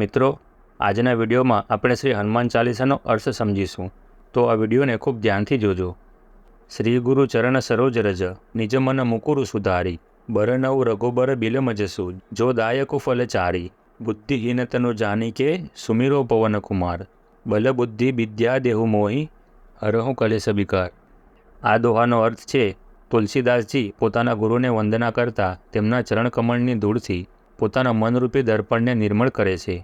મિત્રો, આજના વિડીયોમાં આપણે શ્રી હનુમાન ચાલીસાનો અર્થ સમજીશું. તો આ વિડીયોને ખૂબ ધ્યાનથી જોજો. શ્રી ગુરુ ચરણ સરોજ રજ, નિજ મન મુકુરુ સુધારી બરનવ રઘુબર બિલમ જસુ, જો દાયકુ ફલ ચારી, બુદ્ધિહીનતનો જાની કે સુમિરો પવન કુમાર બલ બુદ્ધિ વિદ્યા દેહુ મોહી, હરહુ કલેશ બિકાર આ દોહાનો અર્થ છે, તુલસીદાસજી પોતાના ગુરુને વંદના કરતા તેમના ચરણકમળની ધૂળથી પોતાના મનરૂપી દર્પણને નિર્મળ કરે છે.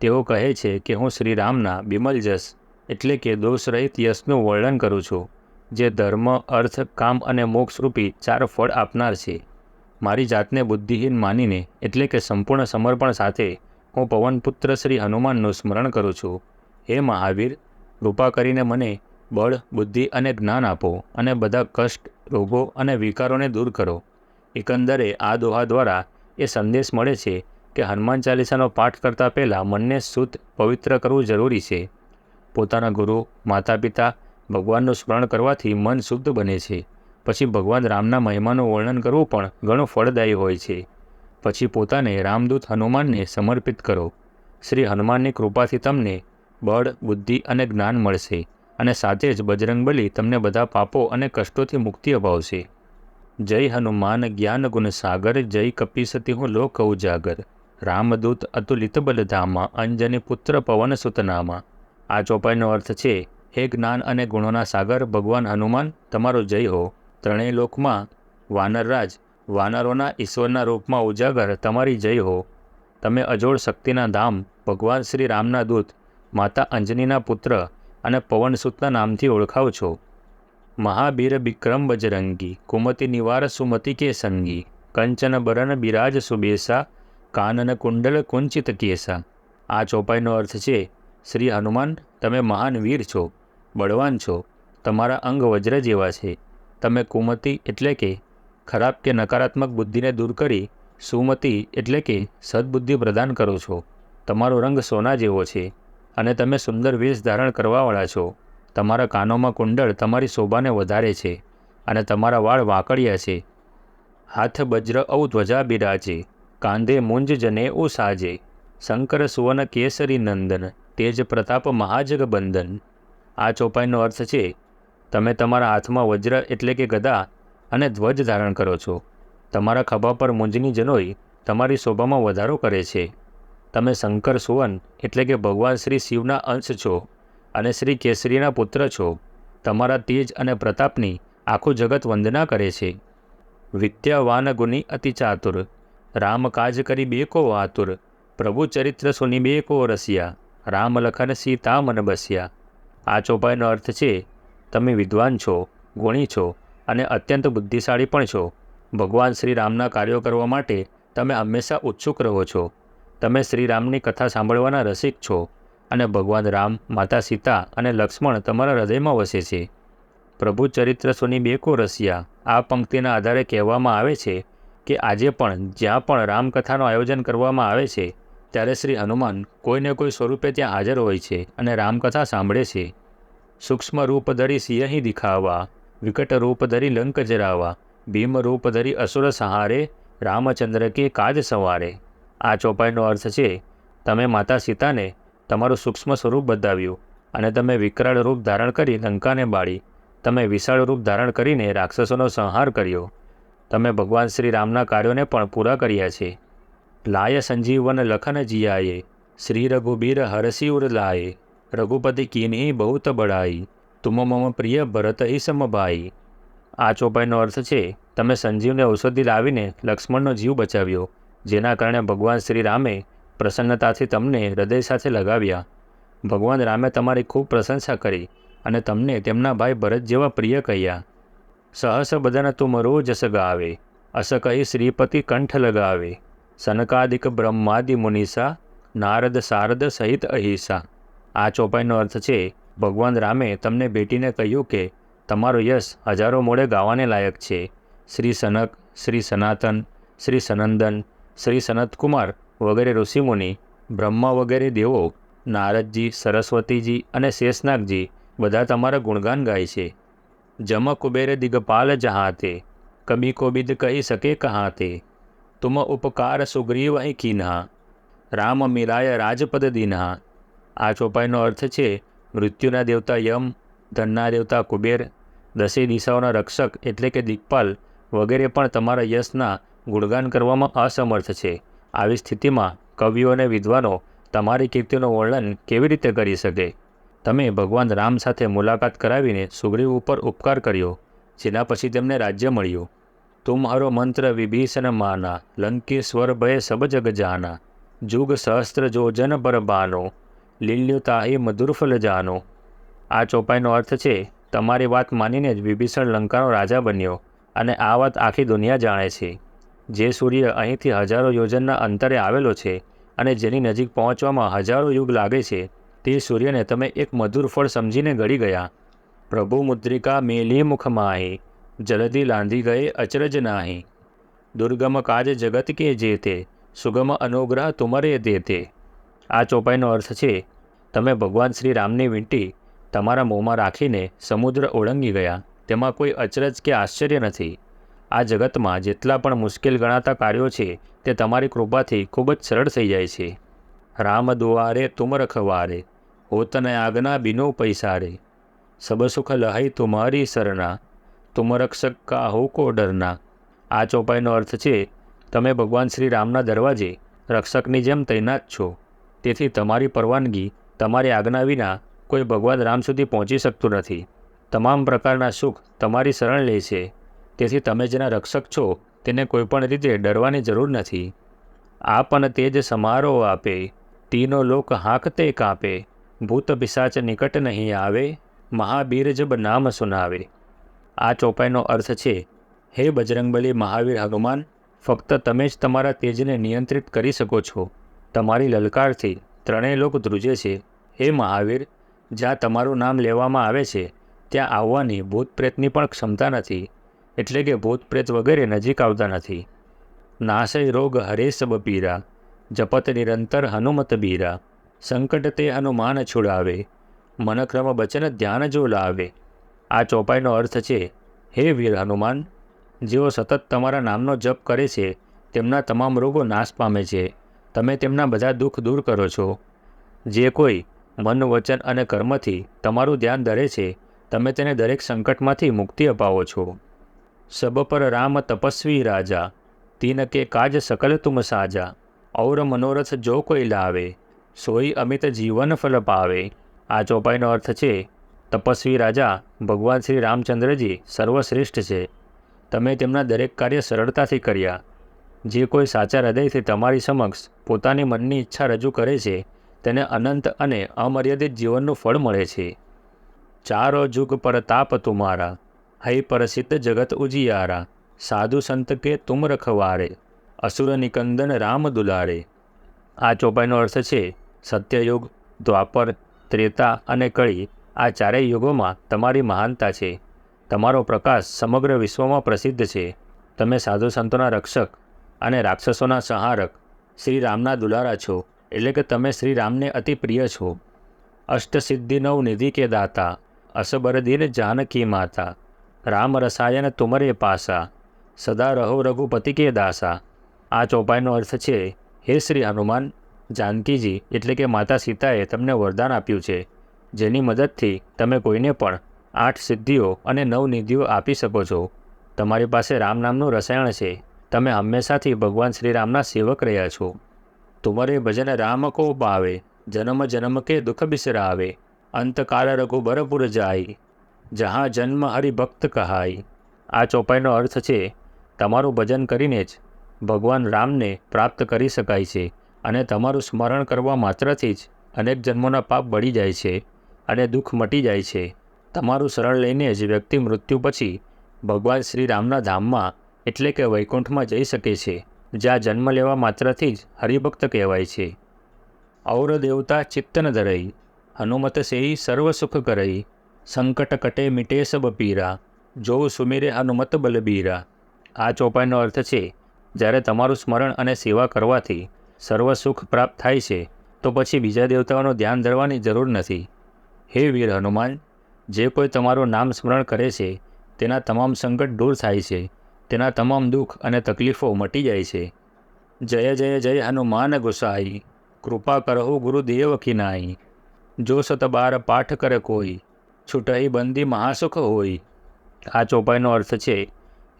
તેઓ કહે છે કે હું શ્રીરામના બિમલ જસ એટલે કે દોષરહિત યશનું વર્ણન કરું છું, જે ધર્મ, અર્થ, કામ અને મોક્ષરૂપી ચાર ફળ આપનાર છે. મારી જાતને બુદ્ધિહીન માનીને એટલે કે સંપૂર્ણ સમર્પણ સાથે હું પવનપુત્ર શ્રી હનુમાનનું સ્મરણ કરું છું. હે મહાવીર, કૃપા કરીને મને બળ, બુદ્ધિ અને જ્ઞાન આપો અને બધા કષ્ટ, રોગો અને વિકારોને દૂર કરો. એકંદરે આ દોહા દ્વારા એ સંદેશ મળે છે કે હનુમાન ચાલીસાનો પાઠ કરતાં પહેલાં મનને શુદ્ધ, પવિત્ર કરવું જરૂરી છે. પોતાના ગુરુ માતા પિતા ભગવાનનું સ્મરણ કરવાથી મન શુદ્ધ બને છે. પછી ભગવાન રામના મહિમાનું વર્ણન કરવું પણ ઘણું ફળદાયી હોય છે. પછી પોતાને રામદૂત હનુમાનને સમર્પિત કરો. શ્રી હનુમાનની કૃપાથી તમને બળ, બુદ્ધિ અને જ્ઞાન મળશે અને સાથે જ બજરંગબલી તમને બધા પાપો અને કષ્ટોથી મુક્તિ અપાવશે. જય હનુમાન જ્ઞાન ગુણ સાગર, જય કપિસતી હું લોક ઉજાગર. રામદૂત અતુલિત બલધામા, અંજની પુત્ર પવન સુતનામા. આ ચોપાઈનો અર્થ છે, હે જ્ઞાન અને ગુણોના સાગર, ભગવાન હનુમાન, તમારો જય હો. ત્રણેય લોકમાં વાનરરાજ વાનરોના ઈશ્વરના રૂપમાં ઉજાગર, તમારી જય હો. તમે અજોડ શક્તિના ધામ, ભગવાન શ્રી રામના દૂત, માતા અંજનીના પુત્ર અને પવનસુતના નામથી ઓળખાવ છો. મહાબીર બિક્રમ બજરંગી, કુમતિ નિવાર સુમતિ કે સંગી કંચન બરન બિરાજ સુબેસા કાનન કુંડલ કુંચિત કેસા. આ ચોપાઈનો અર્થ છે, શ્રી હનુમાન, તમે મહાન વીર છો, બળવાન છો, તમારા અંગ વજ્ર જેવા છે. તમે કુમતિ એટલે કે ખરાબ કે નકારાત્મક બુદ્ધિને દૂર કરી સુમતિ એટલે કે સદબુદ્ધિ પ્રદાન કરો છો. તમારો રંગ સોના જેવો છે અને તમે સુંદર વેશ ધારણ કરવાવાળા છો. તમારા કાનોમાં કુંડળ તમારી શોભાને વધારે છે અને તમારા વાળ વાંકડિયા છે. હાથ, વજ્ર, ઔ ધ્વજા બિરાજે કાંધે મુંજ જને સાજે, શંકર સુવન કેસરી નંદન, તેજ પ્રતાપ મહાજગ બંધન આ ચોપાઈનો અર્થ છે, તમે તમારા હાથમાં વજ્ર એટલે કે ગદા અને ધ્વજ ધારણ કરો છો. તમારા ખભા પર મુંજની જનોઈ તમારી શોભામાં વધારો કરે છે. તમે શંકર સુવન એટલે કે ભગવાન શ્રી શિવના અંશ છો અને શ્રી કેસરીના પુત્ર છો. તમારા તેજ અને પ્રતાપની આખું જગત વંદના કરે છે. વિદ્યાવાન ગુની અતિ ચાતુર રામ કાજ કરી બેકો આતુર, પ્રભુ ચરિત્ર સુની બેકો રસિયા રામ લખન સીતા મન બસ્યા. આ ચોપાઈનો અર્થ છે, તમે વિદ્વાન છો, ગુણી છો અને અત્યંત બુદ્ધિશાળી પણ છો. ભગવાન શ્રી રામના કાર્યો કરવા માટે તમે હંમેશા ઉત્સુક રહો છો. તમે શ્રી રામની કથા સાંભળવાના રસિક છો અને ભગવાન રામ, માતા સીતા અને લક્ષ્મણ તમારા હૃદયમાં વસે છે. પ્રભુ ચરિત્ર સુની બેકો રસિયા, આ પંક્તિના આધારે કહેવામાં આવે છે કે આજે પણ જ્યાં પણ રામકથાનું આયોજન કરવામાં આવે છે, ત્યારે શ્રી હનુમાન કોઈને કોઈ સ્વરૂપે ત્યાં હાજર હોય છે અને રામકથા સાંભળે છે. સૂક્ષ્મ રૂપ ધરી સિંહી દિખાવા, વિકટ રૂપ ધરી લંક જરાવા, ભીમ રૂપ ધરી અસુર સહારે, રામચંદ્ર કે કાજ સવારે. આ ચોપાઈનો અર્થ છે, તમે માતા સીતાને તમારું સૂક્ષ્મ સ્વરૂપ બતાવ્યું અને તમે વિકરાળ રૂપ ધારણ કરી લંકાને બાળી. તમે વિશાળ રૂપ ધારણ કરીને રાક્ષસોનો સંહાર કર્યો. તમે ભગવાન શ્રી રામના કાર્યોને પણ પૂરા કર્યા છે. લાય સંજીવન લખન જીયાએ, શ્રી રઘુબીર હરસિઉર લાય, રઘુપતિ કીની બહુત બળાઈ તુમ મમ પ્રિય ભરત ઈ સમભાઈ આ ચોપાઈનો અર્થ છે, તમે સંજીવને ઔષધિ લાવીને લક્ષ્મણનો જીવ બચાવ્યો, જેના કારણે ભગવાન શ્રી રામે પ્રસન્નતાથી તમને હૃદય સાથે લગાવ્યા. ભગવાન રામે તમારી ખૂબ પ્રશંસા કરી અને તમને તેમના ભાઈ ભરત જેવા પ્રિય કહ્યા. સહસ બદન તુમ રોજસ ગાવે અસ કહી શ્રીપતિ કંઠ લગાવે સનકાદિક બ્રહ્માદિ મુનિસા નારદ શારદ સહિત અહિસા આ ચોપાઈનો અર્થ છે ભગવાન રામે તમને ભેટીને કહ્યું કે તમારો યશ હજારો મોડે ગાવાને લાયક છે શ્રી સનક શ્રી સનાતન શ્રી સનંદન શ્રી સનતકુમાર વગેરે ઋષિમુનિ બ્રહ્મા વગેરે દેવો નારદજી સરસ્વતીજી અને શેષનાગજી બધા તમારા ગુણગાન ગાય છે જમ કુબેર દિગપાલ જહાતે કબી કોબિદ કહી શકે કહાતે તુમ ઉપકાર સુગ્રીવ અહીં કિન્હા રામ મિલાય રાજપદ દિનહા આ ચોપાઈનો અર્થ છે મૃત્યુના દેવતા યમ ધનના દેવતા કુબેર દસે દિશાઓના રક્ષક એટલે કે દિગપાલ વગેરે પણ તમારા યશના ગુણગાન કરવામાં અસમર્થ છે આવી સ્થિતિમાં કવિઓ અને વિદ્વાનો તમારી કીર્તિનું વર્ણન કેવી રીતે કરી શકે તમે ભગવાન રામ સાથે મુલાકાત કરાવીને સુગ્રીવ ઉપર ઉપકાર કર્યો, જેના પછી તેમને રાજ્ય મળ્યું. તુમ્હારો મંત્ર વિભીષણ માના, લંકેશ્વર ભય સબ જગ જાના જુગ સહસ્ત્ર જો જન પર બાનો લીલ્યુતા એ મધુરફલ જાનો. આ ચોપાઈનો અર્થ છે, તમારી વાત માનીને જ વિભીષણ લંકાનો રાજા બન્યો અને આ વાત આખી દુનિયા જાણે છે. જે સૂર્ય અહીંથી હજારો યોજનના અંતરે આવેલો છે અને જેની નજીક પહોંચવામાં હજારો યુગ લાગે છે તે સૂર્યને તમે એક મધુર ફળ સમજીને ગળી ગયા. પ્રભુ મુદ્રિકા મેલી મુખમાહી, જલદી લાંધી ગયે અચરજ નાહી. દુર્ગમ કાજ જગત કે જે તે સુગમ અનુગ્રહ તુમરે દે તે આ ચોપાઈનો અર્થ છે, તમે ભગવાન શ્રી રામની વીંટી, તમારા મોંમાં રાખીને સમુદ્ર ઓળંગી ગયા. તેમાં કોઈ અચરજ કે આશ્ચર્ય નથી. આ જગતમાં જેટલા પણ મુશ્કેલ ગણાતા કાર્યો છે, તે તમારી કૃપાથી ખૂબ જ સરળ થઈ જાય છે. રામ દુવારે તુમ રખવારે. હોતન આજ્ઞા બિનો પૈસારે સબ સુખ લહાઈ તુમારી શરણા તુમ રક્ષક કા હો કો ડરના. આ ચોપાઈનો અર્થ છે, તમે ભગવાન શ્રી રામના દરવાજે રક્ષકની જેમ તૈનાત છો. તેથી તમારી પરવાનગી, તમારી આજ્ઞા વિના કોઈ ભગવાન રામ સુધી પહોંચી શકતું નથી. તમામ પ્રકારના સુખ તમારી શરણ લે છે. તેથી તમે જેના રક્ષક છો, તેને કોઈપણ રીતે ડરવાની જરૂર નથી. આ પણ તે જ સમારોહ આપે, તીનો લોક હાંકતે કાપે. ભૂત પિશાચ નિકટ નહીં આવે મહાબીર જબ નામ સુનાવે. આ ચોપાઈનો અર્થ છે, હે બજરંગબલી મહાવીર હનુમાન, ફક્ત તમે જ તમારા તેજને નિયંત્રિત કરી શકો છો. તમારી લલકારથી ત્રણેય લોક ધ્રુજે છે. હે મહાવીર, જ્યાં તમારું નામ લેવામાં આવે છે, ત્યાં આવવાની ભૂત પ્રેતની પણ ક્ષમતા નથી, એટલે કે ભૂત પ્રેત વગેરે નજીક આવતા નથી. નાશય રોગ હરે સબ પીરા, જપત નિરંતર હનુમત બીરા. સંકટ તે અનુમાન છુડાવે, મનક્રમ બચન ધ્યાન જો લાવે. આ ચોપાઈનો અર્થ છે, હે વીર હનુમાન, જેઓ સતત તમારા નામનો જપ કરે છે, તેમના તમામ રોગો નાશ પામે છે. તમે તેમના બધા દુઃખ દૂર કરો છો. જે કોઈ મન, વચન અને કર્મથી તમારું ધ્યાન ધરે છે, તમે તેને દરેક સંકટમાંથી મુક્તિ અપાવો છો. સબ પર રામ તપસ્વી રાજા તીન કે કાજ સકલ તુમ સાજા. ઔર મનોરથ જો કોઈ લાવે સોઈ અમિત જીવન ફલ પાવે. આ ચોપાઈનો અર્થ છે, તપસ્વી રાજા, ભગવાન શ્રી રામચંદ્રજી સર્વશ્રેષ્ઠ છે. તમે તેમના દરેક કાર્ય સરળતાથી કર્યા. જે કોઈ સાચા હૃદયથી તમારી સમક્ષ પોતાની મનની ઈચ્છા રજૂ કરે છે, તેને અનંત અને અમર્યાદિત જીવનનું ફળ મળે છે. ચારો જુગ પર તાપ તુમારા, હૈ પરસિદ્ધ જગત ઉજિયારા. સાધુ સંત કે તુમ રખવારે, અસુર નિકંદન રામ દુલારે. આ ચોપાઈનો અર્થ છે સત્યયુગ, દ્વાપર, ત્રેતા અને કળી આ ચારેય યુગોમાં તમારી મહાનતા છે. તમારો પ્રકાશ સમગ્ર વિશ્વમાં પ્રસિદ્ધ છે. તમે સાધુ સંતોના રક્ષક અને રાક્ષસોના સંહારક શ્રી રામના દુલારા છો, એટલે કે તમે શ્રી રામને અતિ પ્રિય છો. અષ્ટસિદ્ધિ નવ નિધિ કે દાતા, અસબરદિન જાનકી માતા રામ રસાયન તુમરે પાસા, સદા રહો રઘુપતિ કે દાસા. આ ચોપાઈનો અર્થ છે, હે શ્રી હનુમાન જાનકીજી, એટલે કે માતા સીતાએ તમને વરદાન આપ્યું છે. જેની મદદથી તમે કોઈને પણ આઠ સિદ્ધિઓ અને નવ નિધિઓ આપી શકો છો. તમારી પાસે રામ નામનું રસાયણ છે. તમે હંમેશાથી ભગવાન શ્રી રામના સેવક રહ્યા છો. તુમરે ભજન રામ કો પાવે જન્મ જન્મ કે દુઃખ બિસરાવે, અંતકાળ રઘુબરપુર જાય જહાં જન્મ હરિભક્ત કહાય. આ ચોપાઈનો અર્થ છે, તમારું ભજન કરીને જ ભગવાન રામને પ્રાપ્ત કરી શકાય છે. અને તમારું સ્મરણ કરવા માત્રથી જ અનેક જન્મોના પાપ બળી જાય છે અને દુઃખ મટી જાય છે. તમારું શરણ લઈને જ વ્યક્તિ મૃત્યુ પછી ભગવાન શ્રી રામના ધામમાં એટલે કે વૈકુંઠમાં જઈ શકે છે, જ્યાં જન્મ લેવા માત્રથી જ હરિભક્ત કહેવાય છે. ઔર દેવતા ચિત્તન ધરઈ હનુમત સેઈ સર્વ સુખ કરઈ સંકટ કટે મિટે સબ પીરા, જો સુમીરે હનુમત બલબીરા આ ચોપાઈનો અર્થ છે, જ્યારે તમારું સ્મરણ અને સેવા કરવાથી સર્વ સુખ પ્રાપ્ત થાય છે, તો પછી બીજા દેવતાઓનું ધ્યાન ધરવાની જરૂર નથી. હે વીર હનુમાન, જે કોઈ તમારું નામ સ્મરણ કરે છે, તેના તમામ સંકટ દૂર થાય છે, તેના તમામ દુઃખ અને તકલીફો મટી જાય છે. જય જય જય હનુમાન ગુસાઈ, કૃપા કરહુ ગુરુદેવ કિનાઈ જો સત બાર પાઠ કરે કોઈ છૂટહી બંદી મહાસુખ હોય. આ ચોપાઈનો અર્થ છે,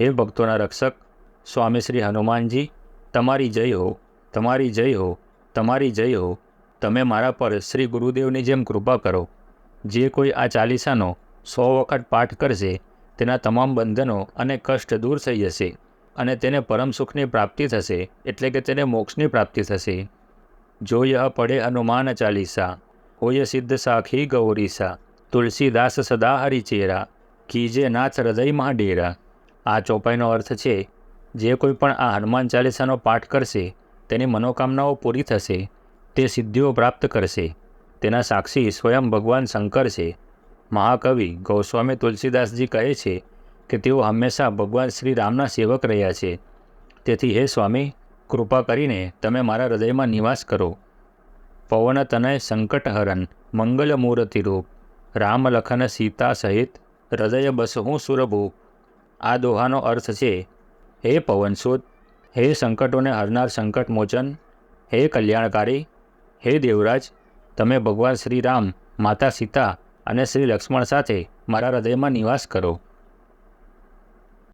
હે ભક્તોના રક્ષક, સ્વામી શ્રી હનુમાનજી, તમારી જય હો. તમારી જય હો, તમારી જય હો. તમે મારા પર શ્રી ગુરુદેવની જેમ કૃપા કરો. જે કોઈ આ ચાલીસાનો સો વખત પાઠ કરશે, તેના તમામ બંધનો અને કષ્ટ દૂર થઈ જશે અને તેને પરમ સુખની પ્રાપ્તિ થશે, એટલે કે તેને મોક્ષની પ્રાપ્તિ થશે. જો યહ પડે હનુમાન ચાલીસા, હોય સિદ્ધ સાખી ગૌરીસા, તુલસીદાસ સદા હરિચેરા, કીજે નાથ હૃદયમાં ડેરા. આ ચોપાઈનો અર્થ છે, જે કોઈ પણ આ હનુમાન ચાલીસાનો પાઠ કરશે તેની મનોકામનાઓ પૂરી થશે, તે સિદ્ધિઓ પ્રાપ્ત કરશે, તેના સાક્ષી સ્વયં ભગવાન શંકર છે. મહાકવિ ગૌસ્વામી તુલસીદાસજી કહે છે કે તેઓ હંમેશા ભગવાન શ્રી રામના સેવક રહ્યા છે. તેથી હે સ્વામી, કૃપા કરીને તમે મારા હૃદયમાં નિવાસ કરો. પવન તનય સંકટહરન મંગલ મૂર્તિ રૂપ, રામ લખન સીતા સહિત હૃદય બસ હું સુરભૂપ આ દોહાનો અર્થ છે, હે પવનસુદ હે સંકટોને હરનાર સંકટ મોચન, હે કલ્યાણકારી, હે દેવરાજ, તમે ભગવાન શ્રી રામ, માતા સીતા અને શ્રી લક્ષ્મણ સાથે મારા હૃદયમાં નિવાસ કરો.